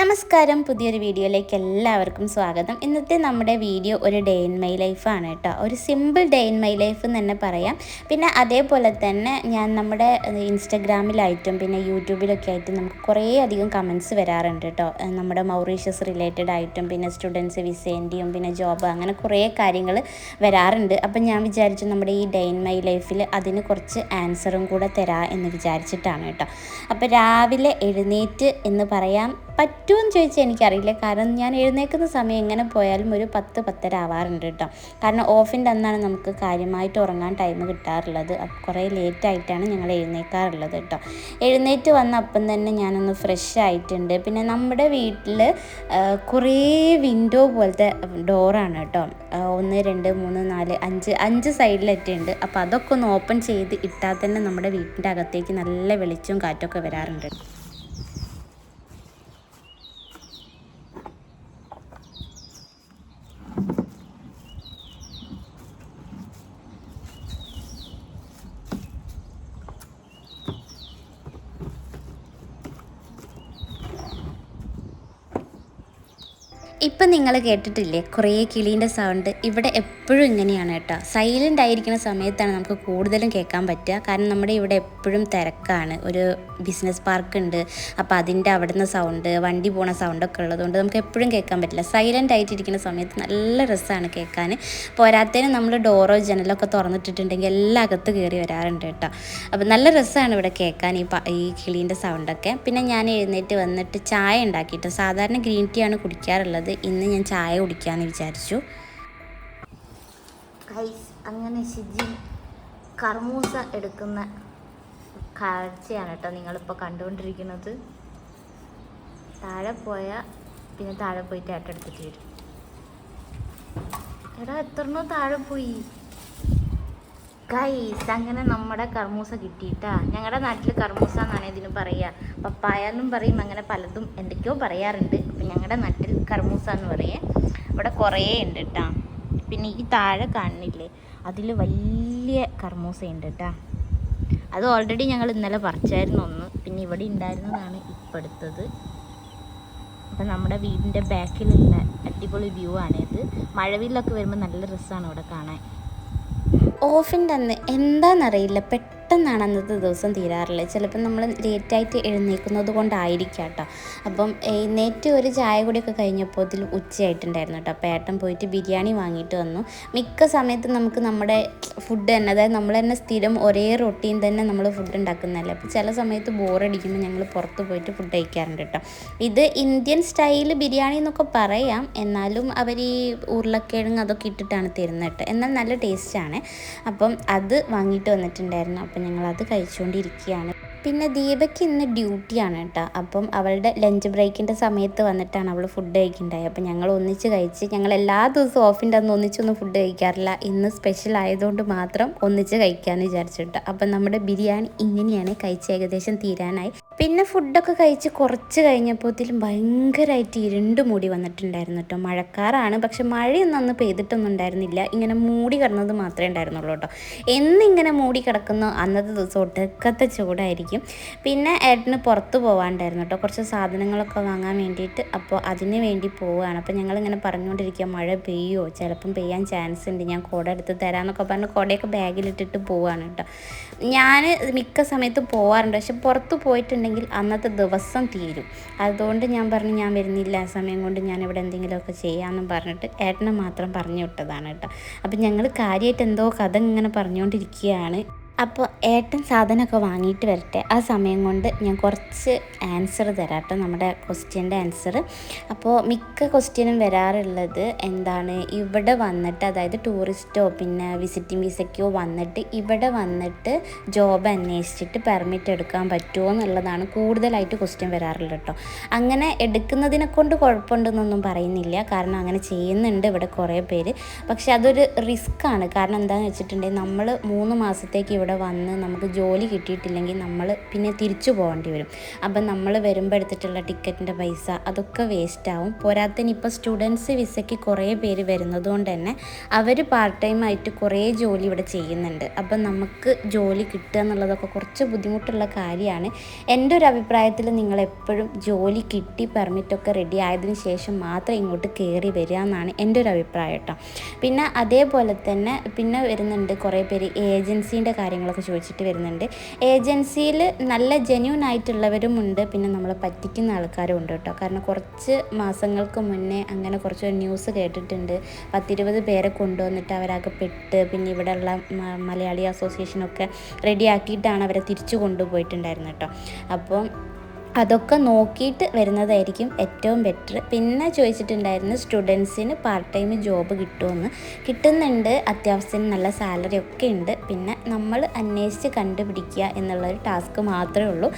നമസ്കാരം. പുതിയൊരു വീഡിയോയിലേക്ക് എല്ലാവർക്കും സ്വാഗതം. ഇന്നത്തെ നമ്മുടെ വീഡിയോ ഒരു ഡേ ഇൻ മൈ ലൈഫാണ് കേട്ടോ. ഒരു simple day in my life എന്ന് തന്നെ പറയാം. പിന്നെ അതേപോലെ തന്നെ ഞാൻ നമ്മുടെ ഇൻസ്റ്റഗ്രാമിലായിട്ടും പിന്നെ യൂട്യൂബിലൊക്കെ ആയിട്ടും നമുക്ക് കുറേ അധികം കമൻസ് വരാറുണ്ട് കേട്ടോ. നമ്മുടെ മൗറീഷ്യസ് റിലേറ്റഡ് ആയിട്ടും പിന്നെ സ്റ്റുഡൻസ് വിസേന്റെയും പിന്നെ ജോബ് അങ്ങനെ കുറേ കാര്യങ്ങൾ വരാറുണ്ട്. അപ്പം ഞാൻ വിചാരിച്ചു നമ്മുടെ ഈ ഡേ ഇൻ മൈ ലൈഫിൽ അതിന് കുറച്ച് ആൻസറും കൂടെ തരാം എന്ന് വിചാരിച്ചിട്ടാണ് കേട്ടോ. അപ്പോൾ രാവിലെ എഴുന്നേറ്റ് എന്ന് പറയാം. പറ്റുമെന്ന് ചോദിച്ചാൽ എനിക്കറിയില്ല. കാരണം ഞാൻ എഴുന്നേൽക്കുന്ന സമയം എങ്ങനെ പോയാലും ഒരു പത്ത് പത്തര ആവാറുണ്ട് കേട്ടോ. കാരണം ഓഫിന്റെ അന്നാണ് നമുക്ക് കാര്യമായിട്ട് ഉറങ്ങാൻ ടൈം കിട്ടാറുള്ളത്. കുറേ ലേറ്റായിട്ടാണ് ഞങ്ങൾ എഴുന്നേൽക്കാറുള്ളത് കേട്ടോ. എഴുന്നേറ്റ് വന്ന അപ്പം തന്നെ ഞാനൊന്ന് ഫ്രഷ് ആയിട്ടുണ്ട്. പിന്നെ നമ്മുടെ വീട്ടിൽ കുറേ വിൻഡോ പോലത്തെ ഡോറാണ് കേട്ടോ. ഒന്ന് രണ്ട് മൂന്ന് നാല് അഞ്ച് അഞ്ച് സൈഡിലൊക്കെയുണ്ട് അപ്പോൾ അതൊക്കെ ഒന്ന് ഓപ്പൺ ചെയ്ത് ഇട്ടാൽ തന്നെ നമ്മുടെ വീട്ടിന്റെ അകത്തേക്ക് നല്ല വെളിച്ചവും കാറ്റൊക്കെ വരാറുണ്ട്. ഇപ്പം നിങ്ങൾ കേട്ടിട്ടില്ലേ? കുറേ കിളീന്റെ സൗണ്ട് ഇവിടെ എപ്പോഴും ഇങ്ങനെയാണ് കേട്ടോ. സൈലന്റ് ആയിരിക്കുന്ന സമയത്താണ് നമുക്ക് കൂടുതലും കേൾക്കാൻ പറ്റുക. കാരണം നമ്മുടെ ഇവിടെ എപ്പോഴും തിരക്കാണ്. ഒരു ബിസിനസ് പാർക്ക് ഉണ്ട്. അപ്പോൾ അതിന്റെ അവിടുന്ന് സൗണ്ട് വണ്ടി പോണ സൗണ്ടൊക്കെ ഉള്ളതുകൊണ്ട് നമുക്ക് എപ്പോഴും കേൾക്കാൻ പറ്റില്ല. സൈലന്റ് ആയിട്ടിരിക്കുന്ന സമയത്ത് നല്ല രസമാണ് കേൾക്കാൻ പോരാത്തതിന് നമ്മൾ ഡോറോ ജനലൊക്കെ തുറന്നിട്ടിട്ടുണ്ടെങ്കിൽ എല്ലാം അകത്ത് കയറി വരാറുണ്ട് കേട്ടോ. അപ്പോൾ നല്ല രസമാണ് ഇവിടെ കേൾക്കാൻ ഈ ഈ കിളീന്റെ സൗണ്ടൊക്കെ പിന്നെ ഞാൻ എഴുന്നേറ്റ് വന്നിട്ട് ചായ ഉണ്ടാക്കിയിട്ട് സാധാരണ ഗ്രീൻ ടീ ആണ് കുടിക്കാറുള്ളത്. ഇന്ന് ഞാൻ ചായ കുടിക്കാമെന്ന് വിചാരിച്ചു. ഗൈസ് അങ്ങനെ ഷിജി കർമൂസ എടുക്കുന്ന കാഴ്ചയാണ് കേട്ടോ നിങ്ങളിപ്പോൾ കണ്ടുകൊണ്ടിരിക്കുന്നത്. താഴെ പോയാൽ പിന്നെ താഴെ പോയിട്ട് ഏറ്റെടുത്തിട്ട് വരും. എടാ എത്രണ്ണോ താഴെ പോയി. ഗൈസ് അങ്ങനെ നമ്മുടെ കർമൂസ കിട്ടിയിട്ടാ. ഞങ്ങളുടെ നാട്ടിൽ കർമൂസ എന്നാണ് ഇതിന് പറയുക പപ്പായ എന്നും പറയും അങ്ങനെ പലതും എന്തൊക്കെയോ പറയാറുണ്ട്. അപ്പം ഞങ്ങളുടെ നാട്ടിൽ കർമൂസ എന്ന് പറയേ. ഇവിടെ കുറേ ഉണ്ട് കേട്ടാ പിന്നെ ഈ താഴെ കാണുന്നില്ലേ അതിൽ വലിയ കർമൂസയുണ്ട് കേട്ടാ അത് ഓൾറെഡി ഞങ്ങൾ ഇന്നലെ പറിച്ചായിരുന്നു ഒന്ന് പിന്നെ ഇവിടെ ഉണ്ടായിരുന്നതാണ് ഇപ്പം എടുത്തത് അപ്പം നമ്മുടെ വീടിന്റെ ബാക്കിലുള്ള അടിപൊളി വ്യൂ ആണിത് മഴവില്ലൊക്കെ വരുമ്പോൾ നല്ല രസമാണ് ഇവിടെ കാണാൻ. ഓഫിന്റെ അന്ന് എന്താണെന്നറിയില്ല പെട്ടെന്നാണ് അന്നത്തെ ദിവസം തീരാറുള്ളത് ചിലപ്പോൾ നമ്മൾ ലേറ്റായിട്ട് എഴുന്നേൽക്കുന്നത് കൊണ്ടായിരിക്കാം കേട്ടോ. അപ്പം എഴുന്നേറ്റ് ഒരു ചായ കൂടിയൊക്കെ കഴിഞ്ഞപ്പോൾ ഇതിൽ ഉച്ചയായിട്ടുണ്ടായിരുന്നു കേട്ടോ. അപ്പോൾ ഏട്ടൻ പോയിട്ട് ബിരിയാണി വാങ്ങിയിട്ട് വന്നു. മിക്ക സമയത്തും നമുക്ക് നമ്മുടെ ഫുഡ് തന്നെ അതായത് നമ്മൾ തന്നെ സ്ഥിരം ഒരേ റൊട്ടീൻ തന്നെ നമ്മൾ ഫുഡ് ഉണ്ടാക്കുന്നതല്ലേ. അപ്പോൾ ചില സമയത്ത് ബോറടിക്കുമ്പോൾ ഞങ്ങൾ പുറത്ത് പോയിട്ട് ഫുഡ് കഴിക്കാറുണ്ട് കേട്ടോ. ഇത് ഇന്ത്യൻ സ്റ്റൈൽ ബിരിയാണി എന്നൊക്കെ പറയാം. എന്നാലും അവർ ഈ ഉരുളക്കിഴങ്ങ് അതൊക്കെ ഇട്ടിട്ടാണ് തരുന്നത് കേട്ടോ. എന്നാൽ നല്ല ടേസ്റ്റാണ് അപ്പം അത് വാങ്ങിയിട്ട് വന്നിട്ടുണ്ടായിരുന്നു. അപ്പം ഞങ്ങൾ ഞങ്ങളത് കഴിച്ചുകൊണ്ടിരിക്കുകയാണ്. പിന്നെ ദീപയ്ക്ക് ഇന്ന് ഡ്യൂട്ടിയാണ് കേട്ടോ. അപ്പം അവളുടെ ലഞ്ച് ബ്രേക്കിന്റെ സമയത്ത് വന്നിട്ടാണ് അവൾ ഫുഡ് കഴിക്കുന്നുണ്ടായത് അപ്പം ഞങ്ങൾ ഒന്നിച്ച് കഴിച്ച് ഞങ്ങൾ എല്ലാ ദിവസവും ഓഫിന്റെ അന്ന് ഒന്നിച്ചൊന്നും ഫുഡ് കഴിക്കാറില്ല. ഇന്ന് സ്പെഷ്യൽ ആയതുകൊണ്ട് മാത്രം ഒന്നിച്ച് കഴിക്കാമെന്ന് വിചാരിച്ചിട്ട്. അപ്പം നമ്മുടെ ബിരിയാണി ഇങ്ങനെയാണ് കഴിച്ച് ഏകദേശം തീരാനായി. പിന്നെ ഫുഡൊക്കെ കഴിച്ച് കുറച്ച് കഴിഞ്ഞപ്പോഴത്തേലും ഭയങ്കരമായിട്ട് ഇരുണ്ട് മൂടി വന്നിട്ടുണ്ടായിരുന്നു കേട്ടോ. മഴക്കാറാണ് പക്ഷെ മഴയൊന്നും അന്ന് പെയ്തിട്ടൊന്നും ഉണ്ടായിരുന്നില്ല. ഇങ്ങനെ മൂടി കിടന്നത് മാത്രമേ ഉണ്ടായിരുന്നുള്ളൂ കേട്ടോ. എന്നിങ്ങനെ മൂടി കിടക്കുന്ന അന്നത്തെ ദിവസം ഒടുക്കത്തെ ചൂടായിരിക്കും. പിന്നെ ഏട്ടന് പുറത്ത് പോകാണ്ടായിരുന്നു കേട്ടോ. കുറച്ച് സാധനങ്ങളൊക്കെ വാങ്ങാൻ വേണ്ടിയിട്ട് അപ്പോൾ അതിന് വേണ്ടി പോവുകയാണ്. അപ്പോൾ ഞങ്ങളിങ്ങനെ പറഞ്ഞുകൊണ്ടിരിക്കുക മഴ പെയ്യോ? ചിലപ്പം പെയ്യാൻ ചാൻസ് ഉണ്ട്. ഞാൻ കുട എടുത്ത് തരാമെന്നൊക്കെ പറഞ്ഞ് കുടയൊക്കെ ബാഗിലിട്ടിട്ട് പോവുകയാണ് കേട്ടോ. ഞാൻ മിക്ക സമയത്ത് പോവാറുണ്ട്. പക്ഷെ പുറത്ത് പോയിട്ടുണ്ടെങ്കിൽ അന്നത്തെ ദിവസം തീരും. അതുകൊണ്ട് ഞാൻ പറഞ്ഞു ഞാൻ വരുന്നില്ല ആ സമയം കൊണ്ട് ഞാൻ ഇവിടെ എന്തെങ്കിലുമൊക്കെ ചെയ്യാമെന്നും പറഞ്ഞിട്ട് ഏട്ടനെ മാത്രം പറഞ്ഞു വിട്ടതാണ് കേട്ടോ. അപ്പം ഞങ്ങൾ കാര്യമായിട്ട് എന്തോ കഥ ഇങ്ങനെ പറഞ്ഞുകൊണ്ടിരിക്കുകയാണ്. അപ്പോൾ ഏട്ടൻ സാധനമൊക്കെ വാങ്ങിയിട്ട് വരട്ടെ. ആ സമയം കൊണ്ട് ഞാൻ കുറച്ച് ആൻസർ തരാം കേട്ടോ നമ്മുടെ ക്വസ്റ്റ്യന്റെ ആൻസർ അപ്പോൾ മിക്ക ക്വസ്റ്റ്യനും വരാറുള്ളത് എന്താണ്? ഇവിടെ വന്നിട്ട് അതായത് ടൂറിസ്റ്റോ പിന്നെ വിസിറ്റിംഗ് വിസയ്ക്കോ വന്നിട്ട് ഇവിടെ വന്നിട്ട് ജോബ് അന്വേഷിച്ചിട്ട് പെർമിറ്റ് എടുക്കാൻ പറ്റുമോ എന്നുള്ളതാണ് കൂടുതലായിട്ട് ക്വസ്റ്റ്യൻ വരാറുള്ളത് കേട്ടോ. അങ്ങനെ എടുക്കുന്നതിനെ കൊണ്ട് കുഴപ്പമുണ്ടെന്നൊന്നും പറയുന്നില്ല. കാരണം അങ്ങനെ ചെയ്യുന്നുണ്ട് ഇവിടെ കുറേ പേര്. പക്ഷെ അതൊരു റിസ്ക്കാണ് കാരണം എന്താണെന്ന് വെച്ചിട്ടുണ്ടെങ്കിൽ നമ്മൾ മൂന്ന് മാസത്തേക്ക് ഇവിടെ ഇവിടെ വന്ന് നമുക്ക് ജോലി കിട്ടിയിട്ടില്ലെങ്കിൽ നമ്മൾ പിന്നെ തിരിച്ചു പോകേണ്ടി വരും. അപ്പം നമ്മൾ വരുമ്പോൾ എടുത്തിട്ടുള്ള ടിക്കറ്റിന്റെ പൈസ അതൊക്കെ വേസ്റ്റാവും പോരാത്തതിന് ഇപ്പോൾ സ്റ്റുഡൻസ് വിസയ്ക്ക് കുറേ പേര് വരുന്നത് കൊണ്ട് തന്നെ അവർ പാർട്ട് ടൈം ആയിട്ട് കുറേ ജോലി ഇവിടെ ചെയ്യുന്നുണ്ട്. അപ്പം നമുക്ക് ജോലി കിട്ടുക എന്നുള്ളതൊക്കെ കുറച്ച് ബുദ്ധിമുട്ടുള്ള കാര്യമാണ്. എന്റെ ഒരു അഭിപ്രായത്തിൽ നിങ്ങൾ എപ്പോഴും ജോലി കിട്ടി പെർമിറ്റൊക്കെ റെഡി ആയതിനു ശേഷം മാത്രം ഇങ്ങോട്ട് കയറി വരിക എന്നാണ് എന്റെ ഒരു അഭിപ്രായം കേട്ടോ. പിന്നെ അതേപോലെ തന്നെ പിന്നെ വരുന്നുണ്ട് കുറേ പേര് ഏജൻസീന്റെ കാര്യങ്ങളൊക്കെ ചോദിച്ചിട്ട് വരുന്നുണ്ട്. ഏജൻസിയിൽ നല്ല ജെന്യൂൻ ആയിട്ടുള്ളവരും ഉണ്ട് പിന്നെ നമ്മളെ പറ്റിക്കുന്ന ആൾക്കാരും ഉണ്ട് കേട്ടോ. കാരണം കുറച്ച് മാസങ്ങൾക്ക് മുന്നേ അങ്ങനെ കുറച്ച് ന്യൂസ് കേട്ടിട്ടുണ്ട്. പത്തിരുപത് പേരെ കൊണ്ടുവന്നിട്ട് അവരകപ്പെട്ട് പെട്ട് പിന്നെ ഇവിടെയുള്ള മലയാളി അസോസിയേഷനൊക്കെ റെഡിയാക്കിയിട്ടാണ് അവരെ തിരിച്ചു കൊണ്ടുപോയിട്ടുണ്ടായിരുന്നു കേട്ടോ. അപ്പം അതൊക്കെ നോക്കിയിട്ട് വരുന്നതായിരിക്കും ഏറ്റവും ബെറ്റർ പിന്നെ ചോദിച്ചിട്ടുണ്ടായിരുന്നു സ്റ്റുഡൻസിന് പാർട്ട് ടൈം ജോബ് കിട്ടുമെന്ന് കിട്ടുന്നുണ്ട് അത്യാവശ്യത്തിന് നല്ല സാലറി ഒക്കെ ഉണ്ട്. പിന്നെ നമ്മൾ അന്വേഷിച്ച് കണ്ടുപിടിക്കുക എന്നുള്ളൊരു ടാസ്ക് മാത്രമേ ഉള്ളൂ.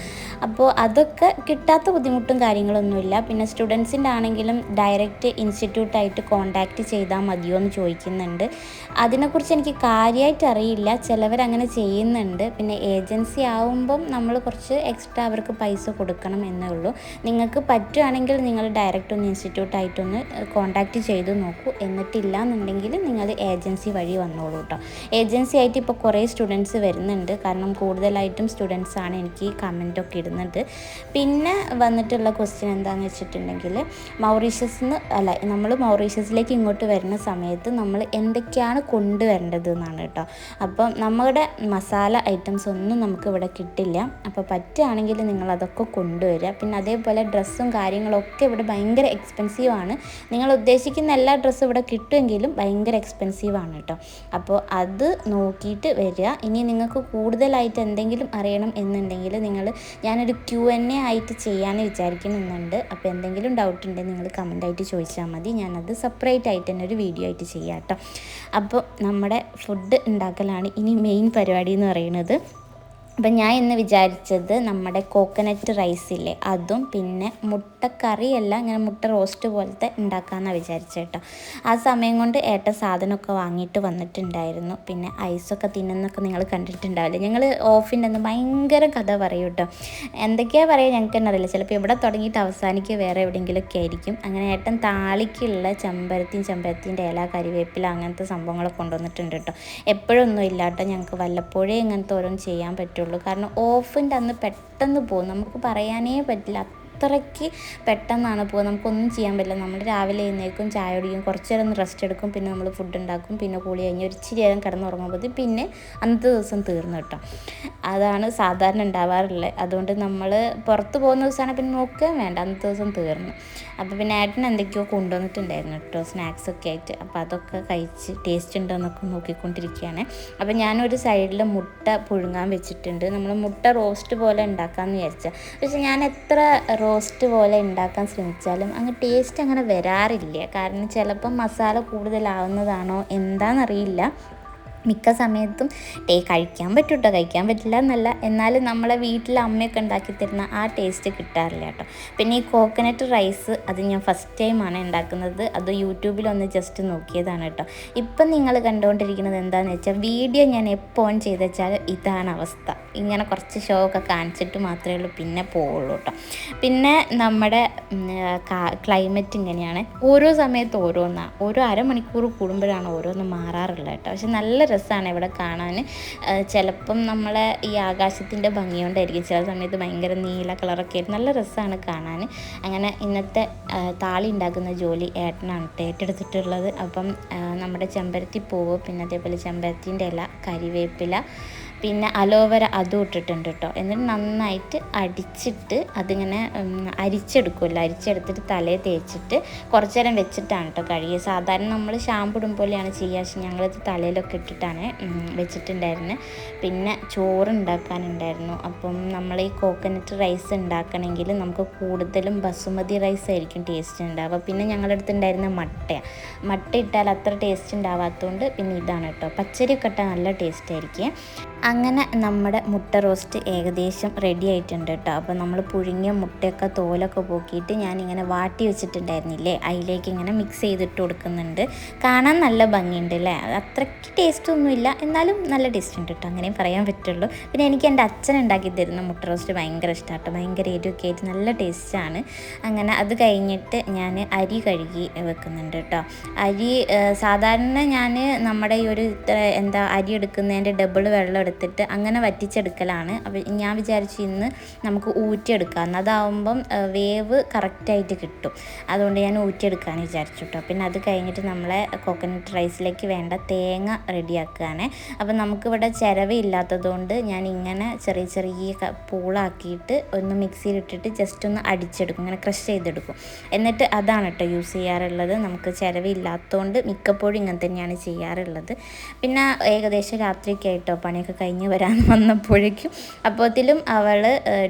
അപ്പോൾ അതൊക്കെ കിട്ടാത്ത ബുദ്ധിമുട്ടും കാര്യങ്ങളൊന്നുമില്ല. പിന്നെ സ്റ്റുഡൻസിന്റെ ആണെങ്കിലും ഡയറക്റ്റ് ഇൻസ്റ്റിറ്റ്യൂട്ടായിട്ട് കോണ്ടാക്റ്റ് ചെയ്താൽ മതിയോ എന്ന് ചോദിക്കുന്നുണ്ട്. അതിനെക്കുറിച്ച് എനിക്ക് കാര്യമായിട്ട് അറിയില്ല. ചിലവരങ്ങനെ ചെയ്യുന്നുണ്ട്. പിന്നെ ഏജൻസി ആവുമ്പം നമ്മൾ കുറച്ച് എക്സ്ട്രാ അവർക്ക് പൈസ കൊടുക്കണം എന്നേ ഉള്ളൂ. നിങ്ങൾക്ക് പറ്റുകയാണെങ്കിൽ നിങ്ങൾ ഡയറക്റ്റ് ഒന്ന് ഇൻസ്റ്റിറ്റ്യൂട്ടായിട്ടൊന്ന് കോൺടാക്റ്റ് ചെയ്ത് നോക്കൂ. എന്നിട്ടില്ല എന്നുണ്ടെങ്കിൽ നിങ്ങൾ ഏജൻസി വഴി വന്നോളൂ കേട്ടോ ഏജൻസി ആയിട്ട് ഇപ്പോൾ കുറേ സ്റ്റുഡൻസ് വരുന്നുണ്ട്. കാരണം കൂടുതലായിട്ടും സ്റ്റുഡൻസ് ആണ് എനിക്ക് കമന്റൊക്കെ ഇടുന്നത്. പിന്നെ വന്നിട്ടുള്ള ക്വസ്റ്റ്യൻ എന്താണെന്ന് വെച്ചിട്ടുണ്ടെങ്കിൽ മൗറീഷ്യസിന് അല്ല നമ്മൾ മൗറീഷ്യസിലേക്ക് ഇങ്ങോട്ട് വരുന്ന സമയത്ത് നമ്മൾ എന്തൊക്കെയാണ് കൊണ്ടുവരേണ്ടത് എന്നാണ് കേട്ടോ അപ്പം നമ്മുടെ മസാല ഐറ്റംസ് ഒന്നും നമുക്ക് ഇവിടെ കിട്ടില്ല. അപ്പോൾ പറ്റുകയാണെങ്കിൽ നിങ്ങൾ അതൊക്കെ കൊണ്ടുവരിക. പിന്നെ അതേപോലെ ഡ്രസ്സും കാര്യങ്ങളൊക്കെ ഇവിടെ ഭയങ്കര എക്സ്പെൻസീവ് ആണ്. നിങ്ങൾ ഉദ്ദേശിക്കുന്ന എല്ലാ ഡ്രസ്സും ഇവിടെ കിട്ടുമെങ്കിലും ഭയങ്കര എക്സ്പെൻസീവ് ആണ് കേട്ടോ. അപ്പോൾ അത് നോക്കിയിട്ട് വരിക. ഇനി നിങ്ങൾക്ക് കൂടുതലായിട്ട് എന്തെങ്കിലും അറിയണം എന്നുണ്ടെങ്കിൽ നിങ്ങൾ ഞാനൊരു ക്യു എൻ എ ആയിട്ട് ചെയ്യാൻ വിചാരിക്കുന്നുണ്ട്. അപ്പോൾ എന്തെങ്കിലും ഡൗട്ട് ഉണ്ടെങ്കിൽ നിങ്ങൾ കമന്റായിട്ട് ചോദിച്ചാൽ മതി. ഞാനത് സെപ്പറേറ്റ് ആയിട്ട് തന്നെ ഒരു വീഡിയോ ആയിട്ട് ചെയ്യാം കേട്ടോ. അപ്പോൾ നമ്മുടെ ഫുഡ് ഉണ്ടാക്കലാണ് ഇനി മെയിൻ പരിപാടി എന്ന് പറയുന്നത്. അപ്പം ഞാൻ ഇന്ന് വിചാരിച്ചത് നമ്മുടെ കോക്കനട്ട് റൈസ് ഇല്ലേ അതും പിന്നെ മുട്ടക്കറിയല്ല ഇങ്ങനെ മുട്ട റോസ്റ്റ് പോലത്തെ ഉണ്ടാക്കാമെന്നാണ് വിചാരിച്ചത് കേട്ടോ. ആ സമയം കൊണ്ട് ഏട്ട സാധനമൊക്കെ വാങ്ങിയിട്ട് വന്നിട്ടുണ്ടായിരുന്നു. പിന്നെ ഐസൊക്കെ തിന്നുന്നൊക്കെ നിങ്ങൾ കണ്ടിട്ടുണ്ടാവില്ല? ഞങ്ങൾ ഓഫിന്റെ അന്ന് ഭയങ്കര കഥ പറയും കേട്ടോ. എന്തൊക്കെയാ പറയുക ഞങ്ങൾക്ക് തന്നെ അറിയില്ല. ചിലപ്പോൾ ഇവിടെ തുടങ്ങിയിട്ട് അവസാനിക്കുക വേറെ എവിടെയെങ്കിലുമൊക്കെ ആയിരിക്കും. അങ്ങനെ ഏട്ടൻ താളിക്കുള്ള ചെമ്പരത്തിയും ചെമ്പരത്തിന്റെ ഇല കരിവേപ്പില അങ്ങനത്തെ സംഭവങ്ങളൊക്കെ കൊണ്ടുവന്നിട്ടുണ്ട് കേട്ടോ. എപ്പോഴൊന്നും ഇല്ല കേട്ടോ ഞങ്ങൾക്ക് വല്ലപ്പോഴേ ഇങ്ങനത്തെ ഓരോന്ന് ചെയ്യാൻ പറ്റുള്ളൂ. കാരണം ഓഫിന്റെ അന്ന് പെട്ടെന്ന് പോകും. നമുക്ക് പറയാനേ പറ്റില്ല. അത്രയ്ക്ക് പെട്ടെന്നാണ് പോകുക നമുക്കൊന്നും ചെയ്യാൻ പറ്റില്ല. നമ്മൾ രാവിലെ എഴുന്നേൽക്കും ചായ കുടിക്കും കുറച്ച് നേരം ഒന്ന് റെസ്റ്റ് എടുക്കും പിന്നെ നമ്മൾ ഫുഡ് ഉണ്ടാക്കും പിന്നെ കൂടി കഴിഞ്ഞ് ഒരു ഇച്ചിരി നേരം കിടന്നുറങ്ങുമ്പോൾ പിന്നെ അന്നത്തെ ദിവസം തീർന്നു കേട്ടോ. അതാണ് സാധാരണ ഉണ്ടാവാറുള്ളത്. അതുകൊണ്ട് നമ്മൾ പുറത്ത് പോകുന്ന ദിവസമാണ് പിന്നെ നോക്കുകയും വേണ്ട. അന്നത്തെ ദിവസം തീർന്നു. അപ്പോൾ പിന്നെ ഏട്ടൻ എന്തൊക്കെയോ കൊണ്ടുവന്നിട്ടുണ്ടായിരുന്നു കേട്ടോ സ്നാക്സ് ഒക്കെ ആയിട്ട്. അപ്പോൾ അതൊക്കെ കഴിച്ച് ടേസ്റ്റ് ഉണ്ടോ എന്നൊക്കെ നോക്കിക്കൊണ്ടിരിക്കുകയാണ്. അപ്പോൾ ഞാനൊരു സൈഡിൽ മുട്ട പുഴുങ്ങാൻ വെച്ചിട്ടുണ്ട്. നമ്മൾ മുട്ട റോസ്റ്റ് പോലെ ഉണ്ടാക്കാമെന്ന് വിചാരിച്ചാൽ പക്ഷേ ഞാൻ എത്ര റോസ്റ്റ് പോലെ ഉണ്ടാക്കാൻ ശ്രമിച്ചാലും അങ്ങ് ടേസ്റ്റ് അങ്ങനെ വരാറില്ല. കാരണം ചിലപ്പം മസാല കൂടുതലാവുന്നതാണോ എന്താണെന്നറിയില്ല മിക്ക സമയത്തും ടേ കഴിക്കാൻ പറ്റും കേട്ടോ കഴിക്കാൻ പറ്റില്ല എന്നല്ല. എന്നാലും നമ്മളെ വീട്ടിൽ അമ്മയൊക്കെ ഉണ്ടാക്കി തരുന്ന ആ ടേസ്റ്റ് കിട്ടാറില്ല കേട്ടോ. പിന്നെ ഈ കോക്കനട്ട് റൈസ് അത് ഞാൻ ഫസ്റ്റ് ടൈമാണ് ഉണ്ടാക്കുന്നത്. അത് യൂട്യൂബിലൊന്ന് ജസ്റ്റ് നോക്കിയതാണ് കേട്ടോ. ഇപ്പം നിങ്ങൾ കണ്ടുകൊണ്ടിരിക്കുന്നത് എന്താണെന്ന് വെച്ചാൽ വീഡിയോ ഞാൻ എപ്പോൾ ഓൺ ചെയ്ത് വെച്ചാൽ ഇതാണ് അവസ്ഥ. ഇങ്ങനെ കുറച്ച് ഷോ ഒക്കെ കാണിച്ചിട്ട് മാത്രമേ ഉള്ളൂ പിന്നെ പോവുള്ളൂ കേട്ടോ. പിന്നെ നമ്മുടെ ക്ലൈമറ്റ് ഇങ്ങനെയാണ്. ഓരോ സമയത്ത് ഓരോന്നാണ് ഓരോ അരമണിക്കൂർ കൂടുമ്പോഴാണ് ഓരോന്ന് മാറാറുള്ളത് കേട്ടോ. പക്ഷെ നല്ല രസമാണ് ഇവിടെ കാണാൻ. ചിലപ്പം നമ്മളെ ഈ ആകാശത്തിന്റെ ഭംഗി കൊണ്ടായിരിക്കും. ചില സമയത്ത് ഭയങ്കര നീല കളറൊക്കെ ആയിട്ട് നല്ല രസമാണ് കാണാൻ. അങ്ങനെ ഇന്നത്തെ താളി ഉണ്ടാക്കുന്ന ജോലി ഏട്ടനാണ് ഏറ്റെടുത്തിട്ടുള്ളത്. അപ്പം നമ്മുടെ ചെമ്പരത്തി പൂവ് പിന്നെ അതേപോലെ ചെമ്പരത്തിന്റെ ഇല കരിവേപ്പില പിന്നെ അലോവേര അതും ഇട്ടിട്ടുണ്ട് കേട്ടോ എന്നിട്ട് നന്നായിട്ട് അടിച്ചിട്ട് അതിങ്ങനെ അരിച്ചെടുക്കുമല്ലോ അരിച്ചെടുത്തിട്ട് തലയിൽ തേച്ചിട്ട് കുറച്ച് നേരം വെച്ചിട്ടാണ് കേട്ടോ കഴുകിയത് സാധാരണ നമ്മൾ ഷാമ്പു ഇടും പോലെയാണ് ചെയ്യുക. പക്ഷെ തലയിലൊക്കെ ഇട്ടിട്ടാണ് വെച്ചിട്ടുണ്ടായിരുന്നത് പിന്നെ ചോറ് ഉണ്ടാക്കാനുണ്ടായിരുന്നു അപ്പം നമ്മൾ ഈ കോക്കനട്ട് റൈസ് ഉണ്ടാക്കണമെങ്കിൽ നമുക്ക് കൂടുതലും ബസുമതി റൈസ് ആയിരിക്കും ടേസ്റ്റ് ഉണ്ടാവുക. പിന്നെ ഞങ്ങളുടെ അടുത്തുണ്ടായിരുന്ന മട്ടയാണ് മട്ട ഇട്ടാൽ അത്ര ടേസ്റ്റ് ഉണ്ടാവാത്തതുകൊണ്ട് പിന്നെ ഇതാണ് കേട്ടോ പച്ചരി ഒക്കെ ഇട്ടാൽ നല്ല ടേസ്റ്റ് ആയിരിക്കും. അങ്ങനെ നമ്മുടെ മുട്ട റോസ്റ്റ് ഏകദേശം റെഡി ആയിട്ടുണ്ട് കേട്ടോ. അപ്പോൾ നമ്മൾ പുഴുങ്ങിയ മുട്ടയൊക്കെ തോലൊക്കെ പോക്കിയിട്ട് ഞാനിങ്ങനെ വാട്ടി വെച്ചിട്ടുണ്ടായിരുന്നില്ലേ? അതിലേക്ക് ഇങ്ങനെ മിക്സ് ചെയ്തിട്ട് കൊടുക്കുന്നുണ്ട്. കാണാൻ നല്ല ഭംഗിയുണ്ട് അല്ലേ അത് അത്രയ്ക്ക് ടേസ്റ്റ് ഒന്നുമില്ല എന്നാലും നല്ല ടേസ്റ്റ് ഉണ്ട് കേട്ടോ. അങ്ങനെ പറയാൻ പറ്റുള്ളൂ. പിന്നെ എനിക്ക് എന്റെ അച്ഛൻ ഉണ്ടാക്കി തരുന്ന മുട്ട റോസ്റ്റ് ഭയങ്കര ഇഷ്ടമാട്ടോ ഭയങ്കര എരിവൊക്കെ ആയിട്ട് നല്ല ടേസ്റ്റാണ് അങ്ങനെ അത് കഴിഞ്ഞിട്ട് ഞാൻ അരി കഴുകി വെക്കുന്നുണ്ട് കേട്ടോ. അരി സാധാരണ ഞാൻ നമ്മുടെ ഈ ഒരു എന്താ അരി എടുക്കുന്നതിന്റെ ഡബിൾ വെള്ളം എടുത്തിട്ട് അങ്ങനെ വറ്റിച്ചെടുക്കലാണ്. അപ്പോൾ ഞാൻ വിചാരിച്ചു ഇന്ന് നമുക്ക് ഊറ്റിയെടുക്കാം. അതാവുമ്പം വേവ് കറക്റ്റായിട്ട് കിട്ടും. അതുകൊണ്ട് ഞാൻ ഊറ്റിയെടുക്കാൻ വിചാരിച്ചു കേട്ടോ പിന്നെ അത് കഴിഞ്ഞിട്ട് നമ്മളെ കോക്കനട്ട് റൈസിലേക്ക് വേണ്ട തേങ്ങ റെഡിയാക്കുകയാണ്. അപ്പോൾ നമുക്കിവിടെ ചിരവ് ഇല്ലാത്തതുകൊണ്ട് ഞാൻ ഇങ്ങനെ ചെറിയ ചെറിയ പൂളാക്കിയിട്ട് ഒന്ന് മിക്സിയിലിട്ടിട്ട് ജസ്റ്റ് ഒന്ന് അടിച്ചെടുക്കും. ഇങ്ങനെ ക്രഷ് ചെയ്തെടുക്കും. എന്നിട്ട് അതാണ് കേട്ടോ യൂസ് ചെയ്യാറുള്ളത്. നമുക്ക് ചിലവില്ലാത്തതുകൊണ്ട് മിക്കപ്പോഴും ഇങ്ങനെ തന്നെയാണ് ചെയ്യാറുള്ളത്. പിന്നെ ഏകദേശം രാത്രിയൊക്കെ ആയിട്ടോ? പണിയൊക്കെ കഴിഞ്ഞ് വരാൻ വന്നപ്പോഴേക്കും അപ്പോഴത്തിലും അവൾ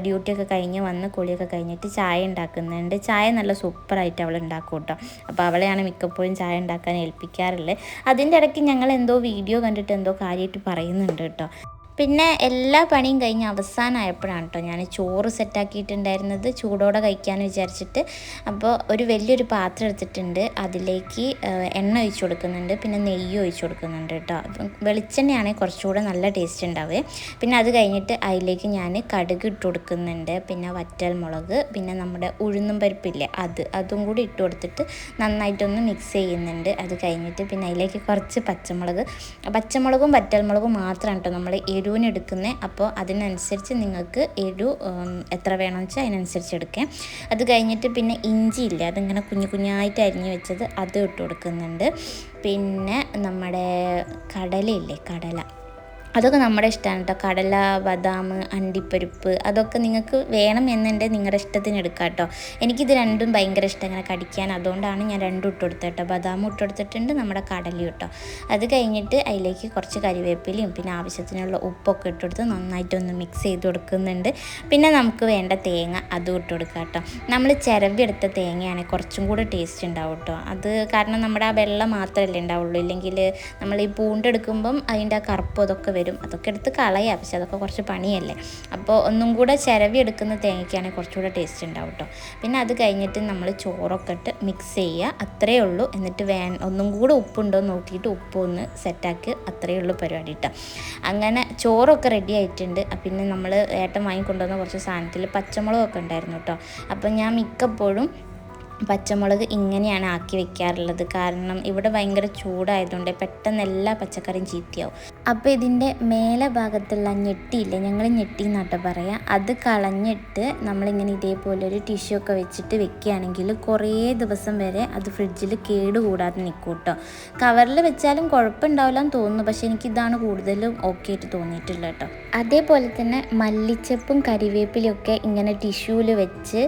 ഡ്യൂട്ടിയൊക്കെ കഴിഞ്ഞ് വന്ന് കുളിയൊക്കെ കഴിഞ്ഞിട്ട് ചായ ഉണ്ടാക്കുന്നുണ്ട്. ചായ നല്ല സൂപ്പറായിട്ട് അവൾ ഉണ്ടാക്കും കേട്ടോ. അപ്പോൾ അവളെയാണ് മിക്കപ്പോഴും ചായ ഉണ്ടാക്കാൻ ഏൽപ്പിക്കാറുള്ളത് അതിന്റെ ഇടയ്ക്ക് ഞങ്ങൾ എന്തോ വീഡിയോ കണ്ടിട്ട് എന്തോ കാര്യമായിട്ട് പറയുന്നുണ്ട് കേട്ടോ. പിന്നെ എല്ലാ പണിയും കഴിഞ്ഞ് അവസാനമായപ്പോഴാണ് കേട്ടോ ഞാൻ ചോറ് സെറ്റാക്കിയിട്ടുണ്ടായിരുന്നത്. ചൂടോടെ കഴിക്കാമെന്ന് വിചാരിച്ചിട്ട്. അപ്പോൾ ഒരു വലിയൊരു പാത്രം എടുത്തിട്ടുണ്ട്. അതിലേക്ക് എണ്ണ ഒഴിച്ചു കൊടുക്കുന്നുണ്ട്. പിന്നെ നെയ്യ് ഒഴിച്ചു കൊടുക്കുന്നുണ്ട് കേട്ടോ വെളിച്ചെണ്ണയാണെങ്കിൽ കുറച്ചുകൂടെ നല്ല ടേസ്റ്റ് ഉണ്ടാവുക. പിന്നെ അത് കഴിഞ്ഞിട്ട് അതിലേക്ക് ഞാൻ കടുക് ഇട്ട് കൊടുക്കുന്നുണ്ട്. പിന്നെ വറ്റൽ മുളക് പിന്നെ നമ്മുടെ ഉഴുന്നും പരിപ്പില്ലേ അത് അതും കൂടി ഇട്ട് കൊടുത്തിട്ട് നന്നായിട്ടൊന്ന് മിക്സ് ചെയ്യുന്നുണ്ട്. അത് കഴിഞ്ഞിട്ട് പിന്നെ അതിലേക്ക് കുറച്ച് പച്ചമുളക് പച്ചമുളകും വറ്റൽ മുളകും മാത്രമാണ് കേട്ടോ നമ്മൾ എരിവിന് എടുക്കുന്നത് അപ്പോൾ അതിനനുസരിച്ച് നിങ്ങൾക്ക് എരു എത്ര വേണമെന്ന് വെച്ചാൽ അതിനനുസരിച്ച് എടുക്കാം. അത് കഴിഞ്ഞിട്ട് പിന്നെ ഇഞ്ചി ഇല്ല അതിങ്ങനെ കുഞ്ഞു കുഞ്ഞായിട്ട് അരിഞ്ഞ് വെച്ചത് അത് ഇട്ട് കൊടുക്കുന്നുണ്ട്. പിന്നെ നമ്മുടെ കടലയില്ലേ കടല. അതൊക്കെ നമ്മുടെ ഇഷ്ടമാണ് കേട്ടോ കടല ബദാം അണ്ടിപ്പരിപ്പ് അതൊക്കെ നിങ്ങൾക്ക് വേണം എന്നുണ്ടെങ്കിൽ നിങ്ങളുടെ ഇഷ്ടത്തിന് എടുക്കാം കേട്ടോ എനിക്കിത് രണ്ടും ഭയങ്കര ഇഷ്ടം ഇങ്ങനെ കടിക്കാൻ. അതുകൊണ്ടാണ് ഞാൻ രണ്ടും ഇട്ട് കൊടുത്തത് കേട്ടോ ബദാം ഇട്ട് കൊടുത്തിട്ടുണ്ട് നമ്മുടെ കടലയും കേട്ടോ അത് കഴിഞ്ഞിട്ട് അതിലേക്ക് കുറച്ച് കരിവേപ്പിലയും പിന്നെ ആവശ്യത്തിനുള്ള ഉപ്പൊക്കെ ഇട്ട് കൊടുത്ത് നന്നായിട്ടൊന്ന് മിക്സ് ചെയ്ത് കൊടുക്കുന്നുണ്ട്. പിന്നെ നമുക്ക് വേണ്ട തേങ്ങ അതും ഇട്ട് കൊടുക്കുക കേട്ടോ നമ്മൾ ചിരവി എടുത്ത തേങ്ങയാണ് കുറച്ചും കൂടെ ടേസ്റ്റ് ഉണ്ടാവും കേട്ടോ അത് കാരണം നമ്മുടെ ആ വെള്ളം മാത്രമല്ലേ ഉണ്ടാവുള്ളൂ. ഇല്ലെങ്കിൽ നമ്മൾ ഈ പൂണ്ടെടുക്കുമ്പം അതിന്റെ ആ കറുപ്പ് അതൊക്കെ വരും. അതൊക്കെ എടുത്ത് കളയാം. പക്ഷെ അതൊക്കെ കുറച്ച് പണിയല്ലേ. അപ്പോൾ ഒന്നും കൂടെ ചിരവി എടുക്കുന്ന തേങ്ങയ്ക്കാണെങ്കിൽ കുറച്ചുകൂടെ ടേസ്റ്റ് ഉണ്ടാവും കേട്ടോ പിന്നെ അത് കഴിഞ്ഞിട്ട് നമ്മൾ ചോറൊക്കെ ഇട്ട് മിക്സ് ചെയ്യുക. അത്രയേ ഉള്ളൂ. എന്നിട്ട് വേ ഒന്നും കൂടെ ഉപ്പുണ്ടോ നോക്കിയിട്ട് ഉപ്പ് ഒന്ന് സെറ്റാക്കി അത്രയേ ഉള്ളൂ പരിപാടി കേട്ടോ അങ്ങനെ ചോറൊക്കെ റെഡി ആയിട്ടുണ്ട്. പിന്നെ നമ്മൾ ഏട്ടൻ വാങ്ങിക്കൊണ്ടുവന്ന കുറച്ച് സാധനത്തിൽ പച്ചമുളകൊക്കെ ഉണ്ടായിരുന്നു കേട്ടോ അപ്പം ഞാൻ മിക്കപ്പോഴും പച്ചമുളക് ഇങ്ങനെയാണ് ആക്കി വെക്കാറുള്ളത്. കാരണം ഇവിടെ ഭയങ്കര ചൂടായതുകൊണ്ട് പെട്ടെന്ന് എല്ലാ പച്ചക്കറിയും ചീത്തയാവും. അപ്പോൾ ഇതിന്റെ മേലെ ഭാഗത്തുള്ള ഞെട്ടിയില്ലേ? ഞങ്ങൾ ഞെട്ടി എന്നാട്ടോ പറയാം. അത് കളഞ്ഞിട്ട് നമ്മളിങ്ങനെ ഇതേപോലെ ഒരു ടിഷ്യൂ ഒക്കെ വെച്ചിട്ട് വെക്കുകയാണെങ്കിൽ കുറേ ദിവസം വരെ അത് ഫ്രിഡ്ജിൽ കേടുകൂടാതെ നിൽക്കും കേട്ടോ. കവറിൽ വെച്ചാലും കുഴപ്പമുണ്ടാവില്ല എന്ന് തോന്നുന്നു. പക്ഷേ എനിക്കിതാണ് കൂടുതലും ഓക്കെ ആയിട്ട് തോന്നിയിട്ടുള്ളത് കേട്ടോ. അതേപോലെ തന്നെ മല്ലിച്ചപ്പും കരിവേപ്പിലയും ഒക്കെ ഇങ്ങനെ ടിഷ്യൂവിൽ വെച്ച്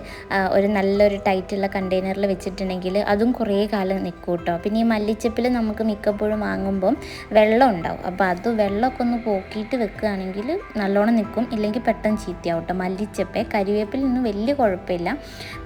ഒരു നല്ലൊരു ടൈറ്റുള്ള കണ്ടെയ്നറിൽ വെച്ചിട്ടുണ്ടെങ്കിൽ അതും കുറേ കാലം നിൽക്കും കേട്ടോ പിന്നെ ഈ മല്ലിച്ചപ്പിൽ നമുക്ക് മിക്കപ്പോഴും വാങ്ങുമ്പം വെള്ളം ഉണ്ടാവും. അപ്പോൾ അത് വെള്ളമൊക്കെ ഒന്ന് പോക്കിയിട്ട് വെക്കുകയാണെങ്കിൽ നല്ലോണം നിൽക്കും ഇല്ലെങ്കിൽ പെട്ടെന്ന് ചീത്തയാവും കേട്ടോ മല്ലിച്ചപ്പ് കരിവേപ്പിലൊന്നും വലിയ കുഴപ്പമില്ല.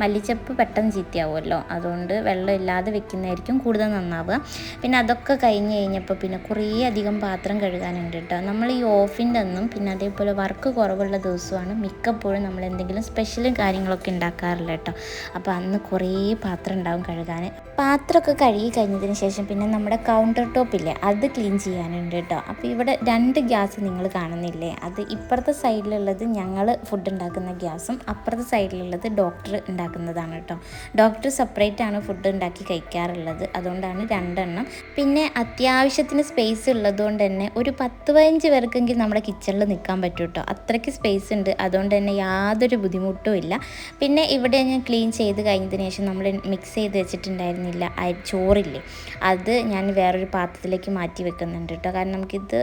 മല്ലിച്ചപ്പ് പെട്ടെന്ന് ചീത്തയാവുമല്ലോ. അതുകൊണ്ട് വെള്ളം ഇല്ലാതെ വെക്കുന്നതായിരിക്കും കൂടുതൽ നന്നാവുക. പിന്നെ അതൊക്കെ കഴിഞ്ഞ് കഴിഞ്ഞപ്പോൾ പിന്നെ കുറേ അധികം പാത്രം കഴുകാനുണ്ട് കേട്ടോ. നമ്മൾ ഈ ഓഫിന്റെ ഒന്നും പിന്നെ അതേപോലെ വർക്ക് കുറവുള്ള ദിവസമാണ് മിക്കപ്പോഴും നമ്മൾ എന്തെങ്കിലും സ്പെഷ്യലും കാര്യങ്ങളൊക്കെ ഉണ്ടാക്കാറില്ല കേട്ടോ. അപ്പോൾ അന്ന് കുറേ പാത്രം ഉണ്ടാവും കഴുകാൻ. പാത്രമൊക്കെ കഴുകി കഴിഞ്ഞതിന് ശേഷം പിന്നെ നമ്മുടെ കൗണ്ടർ ടോപ്പില്ലേ അത് ക്ലീൻ ചെയ്യാനുണ്ട് കേട്ടോ. അപ്പോൾ ഇവിടെ രണ്ട് ഗ്യാസ് നിങ്ങൾ കാണുന്നില്ലേ? അത് ഇപ്പുറത്തെ സൈഡിലുള്ളത് ഞങ്ങൾ ഫുഡ് ഉണ്ടാക്കുന്ന ഗ്യാസും അപ്പുറത്തെ സൈഡിലുള്ളത് ഡോക്ടർ ഉണ്ടാക്കുന്നതാണ് കേട്ടോ. ഡോക്ടർ സെപ്പറേറ്റ് ആണ് ഫുഡ് ഉണ്ടാക്കി കഴിക്കാറുള്ളത്. അതുകൊണ്ടാണ് രണ്ടെണ്ണം. പിന്നെ അത്യാവശ്യത്തിന് സ്പേസ് ഉള്ളതുകൊണ്ട് തന്നെ ഒരു പത്ത് പതിനഞ്ച് പേർക്കെങ്കിലും നമ്മുടെ കിച്ചണിൽ നിൽക്കാൻ പറ്റും കേട്ടോ. അത്രയ്ക്ക് സ്പേസ് ഉണ്ട്. അതുകൊണ്ട് തന്നെ യാതൊരു ബുദ്ധിമുട്ടും ഇല്ല. പിന്നെ ഇവിടെ ഞാൻ ക്ലീൻ ചെയ്ത് കഴിഞ്ഞതിന് ശേഷം നമ്മൾ മിക്സ് ചെയ്ത് വെച്ചിട്ടുണ്ടായിരുന്നില്ല. ചോറില്ലേ. അത് ഞാൻ വേറൊരു പാത്രത്തിലേക്ക് മാറ്റി വെക്കുന്നുണ്ട് കേട്ടോ കാരണം നമുക്കിത്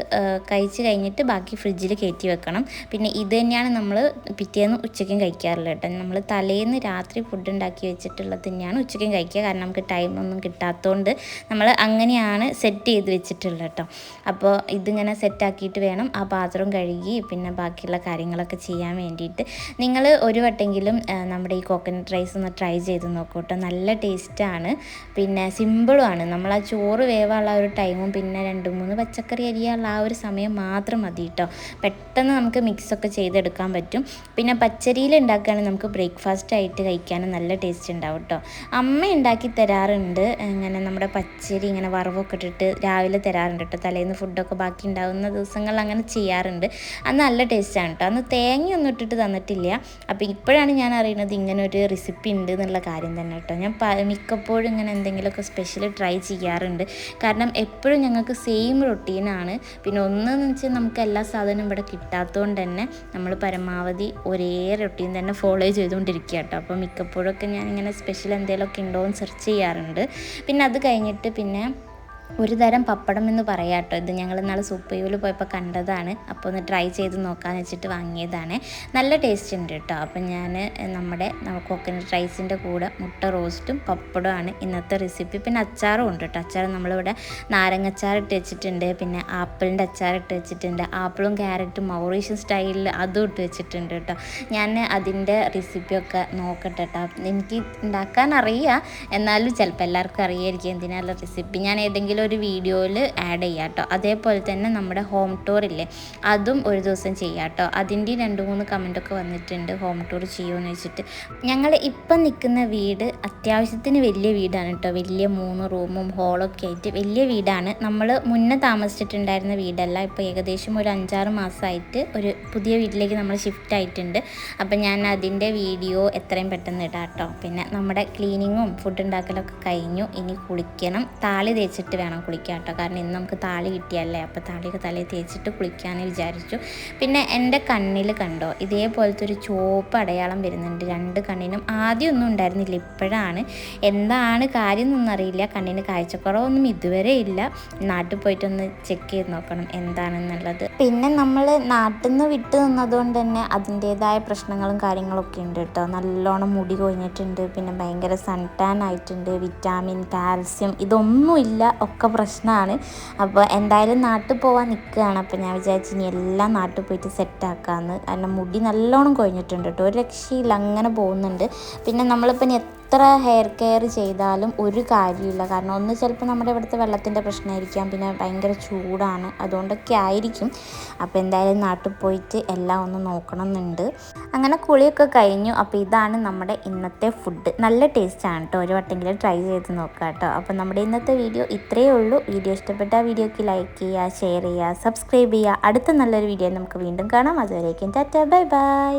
കഴിച്ച് കഴിഞ്ഞിട്ട് ബാക്കി ഫ്രിഡ്ജിൽ കയറ്റി വെക്കണം. പിന്നെ ഇത് തന്നെയാണ് നമ്മൾ പിറ്റേന്ന് ഉച്ചയ്ക്കും കഴിക്കാറുള്ളത് കേട്ടോ നമ്മൾ തലേന്ന് രാത്രി ഫുഡ് ഉണ്ടാക്കി വെച്ചിട്ടുള്ളത് തന്നെയാണ് ഉച്ചയ്ക്കും കഴിക്കുക. കാരണം നമുക്ക് ടൈമൊന്നും കിട്ടാത്തതുകൊണ്ട് നമ്മൾ അങ്ങനെയാണ് സെറ്റ് ചെയ്ത് വെച്ചിട്ടുള്ളത് കേട്ടോ അപ്പോൾ ഇതിങ്ങനെ സെറ്റാക്കിയിട്ട് വേണം ആ പാത്രം കഴുകി പിന്നെ ബാക്കിയുള്ള കാര്യങ്ങളൊക്കെ ചെയ്യാൻ വേണ്ടിയിട്ട്. നിങ്ങൾ ഒരു വട്ടെങ്കിലും നമ്മുടെ ഈ കോക്കനട്ട് റൈസ് ഒന്ന് ട്രൈ ചെയ്ത് നോക്കൂ. കേട്ടോ നല്ല ടേസ്റ്റാണ്. പിന്നെ സിമ്പിളുമാണ്. നമ്മൾ ആ ചോറ് വേവാനുള്ള ഒരു ടൈമും പിന്നെ രണ്ട് മൂന്ന് പച്ചക്കറി അരിയാനുള്ള ആ ഒരു സമയം മാത്രം മതി കേട്ടോ പെട്ടെന്ന് നമുക്ക് മിക്സൊക്കെ ചെയ്തെടുക്കാൻ പറ്റും. പിന്നെ പച്ചരിയിൽ ഉണ്ടാക്കുകയാണെങ്കിൽ നമുക്ക് ബ്രേക്ക്ഫാസ്റ്റ് ആയിട്ട് കഴിക്കാനും നല്ല ടേസ്റ്റ് ഉണ്ടാവും കേട്ടോ അമ്മ ഉണ്ടാക്കി തരാറുണ്ട്. ഇങ്ങനെ നമ്മുടെ പച്ചരി ഇങ്ങനെ വറവൊക്കെ ഇട്ടിട്ട് രാവിലെ തരാറുണ്ട് കേട്ടോ തലേന്ന് ഫുഡൊക്കെ ബാക്കി ഉണ്ടാകുന്ന ദിവസങ്ങളിൽ അങ്ങനെ ചെയ്യാറുണ്ട്. അത് നല്ല ടേസ്റ്റാണ് കേട്ടോ അന്ന് തേങ്ങയൊന്നും ഇട്ടിട്ട് തന്നിട്ടില്ല. അപ്പോൾ ഇപ്പോഴാണ് ഞാൻ അറിയുന്നത് ഇങ്ങനെ ഒരു റെസിപ്പി ഉണ്ട് എന്നുള്ള കാര്യം തന്നെ. കേട്ടോ ഞാൻ മിക്കപ്പോഴും ഇങ്ങനെ എന്തെങ്കിലുമൊക്കെ സ്പെഷ്യൽ ട്രൈ ചെയ്യാറുണ്ട്. കാരണം എപ്പോഴും ഞങ്ങൾക്ക് സെയിം റൊട്ടീനാണ് പിന്നെ ഒന്നെന്ന് വെച്ചാൽ നമുക്ക് എല്ലാ സാധനവും ഇവിടെ കിട്ടാത്തതുകൊണ്ട് തന്നെ നമ്മൾ പരമാവധി ഒരേ റൊട്ടീൻ തന്നെ ഫോളോ ചെയ്തുകൊണ്ടിരിക്കുക കേട്ടോ അപ്പോൾ മിക്കപ്പോഴൊക്കെ ഞാൻ ഇങ്ങനെ സ്പെഷ്യൽ എന്തെങ്കിലുമൊക്കെ ഉണ്ടോ എന്ന് സെർച്ച് ചെയ്യാറുണ്ട്. പിന്നെ അത് കഴിഞ്ഞിട്ട് പിന്നെ ഒരു തരം പപ്പടം എന്ന് പറയാം കേട്ടോ ഇത്. ഞങ്ങൾ ഇന്നാൾ സൂപ്പയൂവിൽ പോയപ്പോൾ കണ്ടതാണ്. അപ്പോൾ ഒന്ന് ട്രൈ ചെയ്ത് നോക്കാമെന്ന് വെച്ചിട്ട് വാങ്ങിയതാണ്. നല്ല ടേസ്റ്റ് ഉണ്ട് കേട്ടോ അപ്പം ഞാൻ നമ്മുടെ കോക്കനട്ട് റൈസിന്റെ കൂടെ മുട്ട റോസ്റ്റും പപ്പടമാണ് ഇന്നത്തെ റെസിപ്പി പിന്നെ അച്ചാറും ഉണ്ട് കേട്ടോ അച്ചാർ നമ്മളിവിടെ നാരങ്ങച്ചാർ ഇട്ട് വെച്ചിട്ടുണ്ട്. പിന്നെ ആപ്പിളിന്റെ അച്ചാർ ഇട്ട് വെച്ചിട്ടുണ്ട്. ആപ്പിളും ക്യാരറ്റും മൗറീഷ്യൻ സ്റ്റൈലിൽ അതും ഇട്ട് വെച്ചിട്ടുണ്ട് കേട്ടോ ഞാൻ അതിന്റെ റെസിപ്പിയൊക്കെ നോക്കട്ടെ കേട്ടോ എനിക്ക് ഉണ്ടാക്കാൻ അറിയാം. എന്നാലും ചിലപ്പോൾ എല്ലാവർക്കും അറിയായിരിക്കും എന്തിനാണ് റെസിപ്പി ഞാൻ ഏതെങ്കിലും ഒരു വീഡിയോയിൽ ആഡ് ചെയ്യാം കേട്ടോ അതേപോലെ തന്നെ നമ്മുടെ ഹോം ടൂർ ഇല്ലേ? അതും ഒരു ദിവസം ചെയ്യാം കേട്ടോ അതിന്റെ രണ്ട് മൂന്ന് കമന്റൊക്കെ വന്നിട്ടുണ്ട് ഹോം ടൂർ ചെയ്യുമെന്ന് വെച്ചിട്ട്. ഞങ്ങൾ ഇപ്പം നിൽക്കുന്ന വീട് അത്യാവശ്യത്തിന് വലിയ വീടാണ് കേട്ടോ വലിയ മൂന്ന് റൂമും ഹോളൊക്കെ ആയിട്ട് വലിയ വീടാണ്. നമ്മൾ മുന്നേ താമസിച്ചിട്ടുണ്ടായിരുന്ന വീടല്ല. ഇപ്പോൾ ഏകദേശം ഒരു അഞ്ചാറ് മാസമായിട്ട് ഒരു പുതിയ വീട്ടിലേക്ക് നമ്മൾ ഷിഫ്റ്റ് ആയിട്ടുണ്ട്. അപ്പം ഞാൻ അതിന്റെ വീഡിയോ എത്രയും പെട്ടെന്ന് ഇടാം കേട്ടോ പിന്നെ നമ്മുടെ ക്ലീനിങ്ങും ഫുഡ് ഉണ്ടാക്കലൊക്കെ കഴിഞ്ഞു. ഇനി കുളിക്കണം. താളി തേച്ചിട്ട് കുളിക്കാൻ കേട്ടോ കാരണം ഇന്ന് നമുക്ക് താളി കിട്ടിയല്ലേ? അപ്പോൾ താളിയൊക്കെ തലയിൽ തേച്ചിട്ട് കുളിക്കാമെന്ന് വിചാരിച്ചു. പിന്നെ എന്റെ കണ്ണിൽ കണ്ടോ? ഇതേപോലത്തെ ഒരു ചുവപ്പ് അടയാളം വരുന്നുണ്ട്. രണ്ട് കണ്ണിനും ആദ്യം ഒന്നും ഉണ്ടായിരുന്നില്ല. ഇപ്പോഴാണ്. എന്താണ് കാര്യം എന്നൊന്നും അറിയില്ല. കണ്ണിന് കാഴ്ചക്കുറവൊന്നും ഇതുവരെ ഇല്ല. നാട്ടിൽ പോയിട്ടൊന്ന് ചെക്ക് ചെയ്ത് നോക്കണം എന്താണെന്നുള്ളത്. പിന്നെ നമ്മൾ നാട്ടിൽ നിന്ന് വിട്ട് നിന്നതുകൊണ്ട് തന്നെ അതിന്റേതായ പ്രശ്നങ്ങളും കാര്യങ്ങളൊക്കെ ഉണ്ട് കേട്ടോ. നല്ലോണം മുടി കൊഴിഞ്ഞിട്ടുണ്ട്. പിന്നെ ഭയങ്കര സൺ ടാൻ ആയിട്ടുണ്ട്. വിറ്റാമിൻ കാൽസ്യം ഇതൊന്നുമില്ല. ഒക്കെ പ്രശ്നമാണ് അപ്പോൾ എന്തായാലും നാട്ടിൽ പോകാൻ നിൽക്കുകയാണ് അപ്പോൾ ഞാൻ വിചാരിച്ചു ഇനി എല്ലാം നാട്ടിൽ പോയിട്ട് സെറ്റാക്കാമെന്ന് കാരണം മുടി നല്ലോണം കൊഴിഞ്ഞിട്ടുണ്ട് കേട്ടോ ഒരു രക്ഷയില്ല. അങ്ങനെ പോകുന്നുണ്ട്. പിന്നെ നമ്മളിപ്പം എത്ര ഹെയർ കെയർ ചെയ്താലും ഒരു കാര്യമില്ല കാരണം ഒന്ന് ചിലപ്പോൾ നമ്മുടെ ഇവിടുത്തെ വെള്ളത്തിന്റെ പ്രശ്നമായിരിക്കാം. പിന്നെ ഭയങ്കര ചൂടാണ്. അതുകൊണ്ടൊക്കെ ആയിരിക്കും. അപ്പോൾ എന്തായാലും നാട്ടിൽ പോയിട്ട് എല്ലാം ഒന്ന് നോക്കണം എന്നുണ്ട് അങ്ങനെ കുളിയൊക്കെ കഴിഞ്ഞു. അപ്പോൾ ഇതാണ് നമ്മുടെ ഇന്നത്തെ ഫുഡ് നല്ല ടേസ്റ്റാണ് കേട്ടോ. ഒരു വട്ടെങ്കിലും ട്രൈ ചെയ്ത് നോക്കുക കേട്ടോ. അപ്പോൾ നമ്മുടെ ഇന്നത്തെ വീഡിയോ ഇത്രയേ ഉള്ളൂ. വീഡിയോ ഇഷ്ടപ്പെട്ട വീഡിയോക്ക് ലൈക്ക് ചെയ്യുക ഷെയർ ചെയ്യുക സബ്സ്ക്രൈബ് ചെയ്യുക. അടുത്ത നല്ലൊരു വീഡിയോ നമുക്ക് വീണ്ടും കാണാം. അതുവരേക്കും ടാറ്റ. Bye bye.